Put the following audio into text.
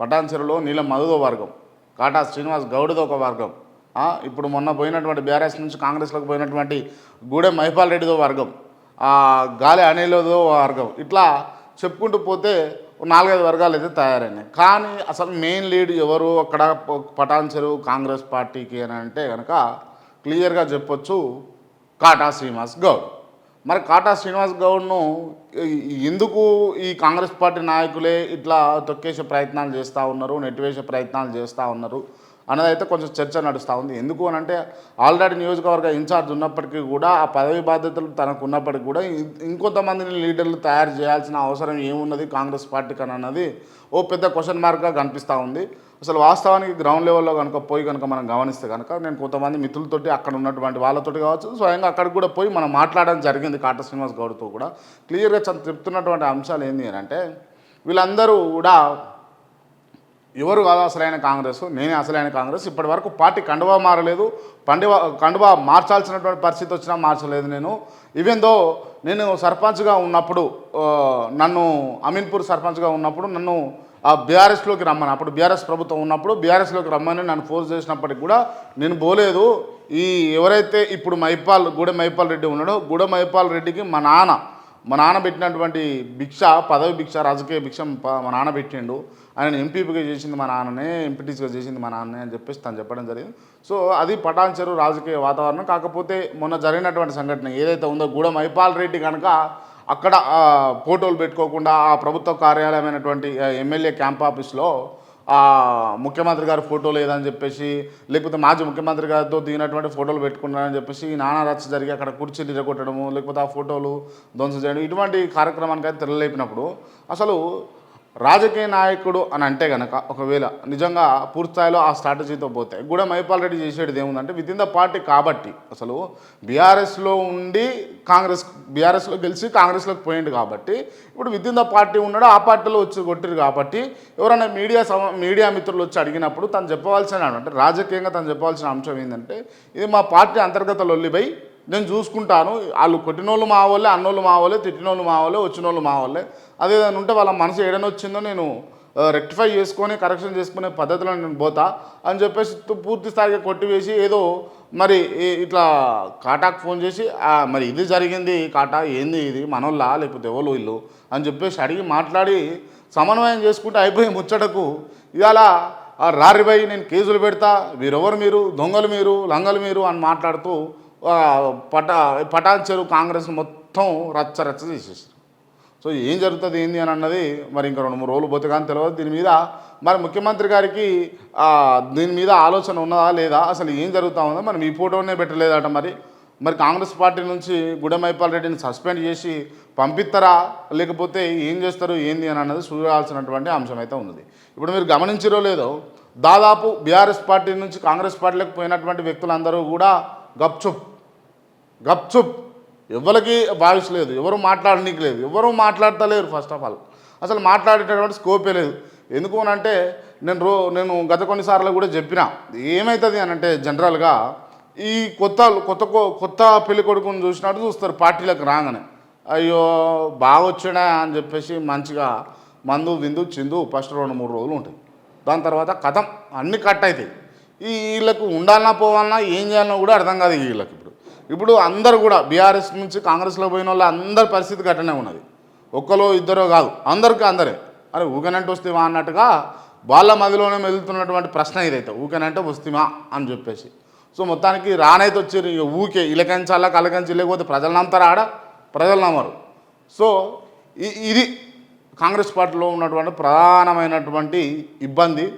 పటాన్చెరులో నీలం మధుదో వర్గం కాటా శ్రీనివాస్ గౌడ్తో ఒక వర్గం. ఇప్పుడు మొన్న పోయినటువంటి బీఆర్ఎస్ నుంచి కాంగ్రెస్లోకి పోయినటువంటి గూడెం మహిపాల్ రెడ్డితో వర్గం గాలి అనిలదో వర్గం. ఇట్లా చెప్పుకుంటూ పోతే నాలుగైదు వర్గాలు అయితే తయారైనాయి. కానీ అసలు మెయిన్ లీడ్ ఎవరు? అక్కడ ప- పటాన్చెరు కాంగ్రెస్ పార్టీకి అని అంటే కనుక క్లియర్గా చెప్పొచ్చు కాటా శ్రీనివాస్ గౌడ్. మరి కాటా శ్రీనివాస్ గౌడ్ను ఎందుకు ఈ కాంగ్రెస్ పార్టీ నాయకులే ఇట్లా తొక్కేసే ప్రయత్నాలు చేస్తూ ఉన్నారు నెట్టివేసే ప్రయత్నాలు చేస్తూ ఉన్నారు? అన్నది అయితే కొంచెం చర్చ నడుస్తూ ఉంది. ఎందుకు అని అంటే ఆల్రెడీ నియోజకవర్గ ఇన్ఛార్జ్ ఉన్నప్పటికీ కూడా ఆ పదవి బాధ్యతలు తనకు ఉన్నప్పటికీ కూడా ఇంకొంతమందిని లీడర్లు తయారు చేయాల్సిన అవసరం ఏమున్నది కాంగ్రెస్ పార్టీకి అన్నది ఓ పెద్ద క్వశ్చన్ మార్క్గా కనిపిస్తూ ఉంది. అసలు వాస్తవానికి గ్రౌండ్ లెవెల్లో కనుక పోయి కనుక మనం గమనిస్తే కనుక నేను కొంతమంది మిత్రులతోటి అక్కడ ఉన్నటువంటి వాళ్ళతోటి కావచ్చు స్వయంగా అక్కడికి కూడా పోయి మనం మాట్లాడడం జరిగింది కాట శ్రీనివాస్ గౌడ్తో కూడా. క్లియర్గా చెప్తున్నటువంటి అంశాలు ఏంటి అని అంటే వీళ్ళందరూ కూడా ఎవరు కాదు అసలైన కాంగ్రెస్ నేనే అసలైన కాంగ్రెస్. ఇప్పటి వరకు పార్టీ కండువా మారలేదు. పండువా కండువా మార్చాల్సినటువంటి పరిస్థితి వచ్చినా మార్చలేదు నేను. ఈవెన్ నేను సర్పంచ్గా ఉన్నప్పుడు నన్ను అమీన్పూర్ సర్పంచ్గా ఉన్నప్పుడు నన్ను ఆ బీఆర్ఎస్లోకి రమ్మని అప్పుడు బీఆర్ఎస్ ప్రభుత్వం ఉన్నప్పుడు బీఆర్ఎస్లోకి రమ్మని నన్ను ఫోర్స్ చేసినప్పటికి కూడా నేను పోలేదు. ఈ ఎవరైతే ఇప్పుడు మైపాల్ గూడె మైపాల్ రెడ్డి ఉన్నాడో గూడె మైపాల్ రెడ్డికి మా నాన్న మా నాన్న పెట్టినటువంటి భిక్ష పదవి భిక్ష రాజకీయ భిక్ష మా నాన్న పెట్టిండు. ఆయన ఎంపీపీగా చేసింది మా నాన్ననే ఎంపీటీసీగా చేసింది మా నాన్ననే అని చెప్పేసి తను చెప్పడం జరిగింది. సో అది పటాన్చెరు రాజకీయ వాతావరణం. కాకపోతే మొన్న జరిగినటువంటి సంఘటన ఏదైతే ఉందో గూడ మైపాల్ రెడ్డి కనుక అక్కడ ఫోటోలు పెట్టుకోకుండా ఆ ప్రభుత్వ కార్యాలయమైనటువంటి ఎమ్మెల్యే క్యాంప్ ఆఫీస్లో ముఖ్యమంత్రి గారి ఫోటో లేదని చెప్పేసి లేకపోతే మాజీ ముఖ్యమంత్రి గారితో దిగినటువంటి ఫోటోలు పెట్టుకున్నారని చెప్పేసి నానా రచ్చ జరిగి అక్కడ కుర్చీలు ఇరగొట్టడము లేకపోతే ఆ ఫోటోలు ధ్వంసం చేయడం ఇటువంటి కార్యక్రమానికి అయితే తెరలేపినప్పుడు అసలు రాజకీయ నాయకుడు అని అంటే గనక ఒకవేళ నిజంగా పూర్తిస్థాయిలో ఆ స్ట్రాటజీతో పోతే కూడా మైపాల్ రెడ్డి చేసేది ఏముందంటే విత్ ఇన్ ద పార్టీ కాబట్టి అసలు బీఆర్ఎస్లో ఉండి కాంగ్రెస్ బీఆర్ఎస్లో గెలిచి కాంగ్రెస్లోకి పోయిండు కాబట్టి ఇప్పుడు విత్ ఇన్ ద పార్టీ ఉన్నాడు ఆ పార్టీలో వచ్చి కొట్టిరు కాబట్టి ఎవరైనా మీడియా సమ మీడియా మిత్రులు వచ్చి అడిగినప్పుడు తను చెప్పవలసిన అంటే రాజకీయంగా తను చెప్పవలసిన అంశం ఏంటంటే ఇది మా పార్టీ అంతర్గత లొల్లిపై నేను చూసుకుంటాను. వాళ్ళు కొట్టినోళ్ళు మా వాళ్ళే అన్నోళ్ళు మా వాళ్ళే తిట్టినోళ్ళు మా వాళ్ళే వచ్చినోళ్ళు మా వాళ్ళే అదే ఏదైనా ఉంటే వాళ్ళ మనసు ఏడని వచ్చిందో నేను రెక్టిఫై చేసుకొని కరెక్షన్ చేసుకునే పద్ధతిలో నేను పోతా అని చెప్పేసి పూర్తి స్థాయిగా కొట్టివేసి ఏదో మరి ఇట్లా కాటాకు ఫోన్ చేసి మరి ఇది జరిగింది కాటా ఏంది ఇది? మనోళ్ళా? లేకపోతే ఎవరు వీళ్ళు? అని చెప్పేసి అడిగి మాట్లాడి సమన్వయం చేసుకుంటే అయిపోయి ముచ్చటకు ఇవాళ రారిపోయి రారిబై నేను కేసులు పెడతా వీరెవరు మీరు? దొంగలు మీరు? లంగలు మీరు? అని మాట్లాడుతూ పటా పటాన్ చెరువు కాంగ్రెస్ మొత్తం రచ్చ రచ్చ చేసేసారు సో ఏం జరుగుతుంది ఏంది అని అన్నది మరి ఇంకా రెండు మూడు రోజులు పోతే కానీ తెలియదు దీని మీద మరి ముఖ్యమంత్రి గారికి దీని మీద ఆలోచన ఉన్నదా లేదా అసలు ఏం జరుగుతూ ఉందో మరి మీ ఫోటోనే పెట్టలేదట మరి. మరి కాంగ్రెస్ పార్టీ నుంచి గుడమైపాల్ రెడ్డిని సస్పెండ్ చేసి పంపిస్తారా లేకపోతే ఏం చేస్తారు ఏంది అని అన్నది చూడాల్సినటువంటి అంశం అయితే ఉన్నది. ఇప్పుడు మీరు గమనించిరో లేదో దాదాపు బీఆర్ఎస్ పార్టీ నుంచి కాంగ్రెస్ పార్టీలకు పోయినటువంటి వ్యక్తులందరూ కూడా గప్చుప్. గప్చుప్. ఎవరికి వాయిస్ లేదు ఎవరు మాట్లాడనీకి లేదు ఎవరు మాట్లాడతలేరు ఫస్ట్ ఆఫ్ ఆల్ అసలు మాట్లాడేటటువంటి స్కోపే లేదు. ఎందుకు అని అంటే నేను రో నేను గత కొన్నిసార్లు కూడా చెప్పిన ఏమవుతుంది అని అంటే జనరల్గా ఈ కొత్త కొత్త కొ- కొత్త పెళ్ళి కొడుకుని చూసినట్టు చూస్తారు పార్టీలకు రాగానే. అయ్యో బాగొచ్చాడా అని చెప్పేసి మంచిగా మందు విందు చిందు ఫస్ట్ రెండు మూడు రోజులు ఉంటాయి. దాని తర్వాత కథం అన్ని కట్ అవుతాయి. ఈ వీళ్ళకు ఉండాలన్నా పోవాలన్నా ఏం చేయాలన్నా కూడా అర్థం కాదు వీళ్ళకి ఇప్పుడు. ఇప్పుడు అందరు కూడా బీఆర్ఎస్ నుంచి కాంగ్రెస్లో పోయిన వాళ్ళు అందరి పరిస్థితి గట్టనే ఉన్నది. ఒక్కలో ఇద్దరో కాదు. అందరికీ అందరే. అరే ఊకనంటే వస్తేవా అన్నట్టుగా వాళ్ళ మదిలోనే మెదులుతున్నటువంటి ప్రశ్న ఇదైతే. ఊకనంటే వస్తేమా అని చెప్పేసి. సో మొత్తానికి రానైతే వచ్చారు ఇక ఊకే. ఇలకంచాలా కలకంచి లేకపోతే ప్రజలు నమ్ముతారు ఆడ? ప్రజలు నమ్మరు. సో ఇది కాంగ్రెస్ పార్టీలో ఉన్నటువంటి ప్రధానమైనటువంటి ఇబ్బంది.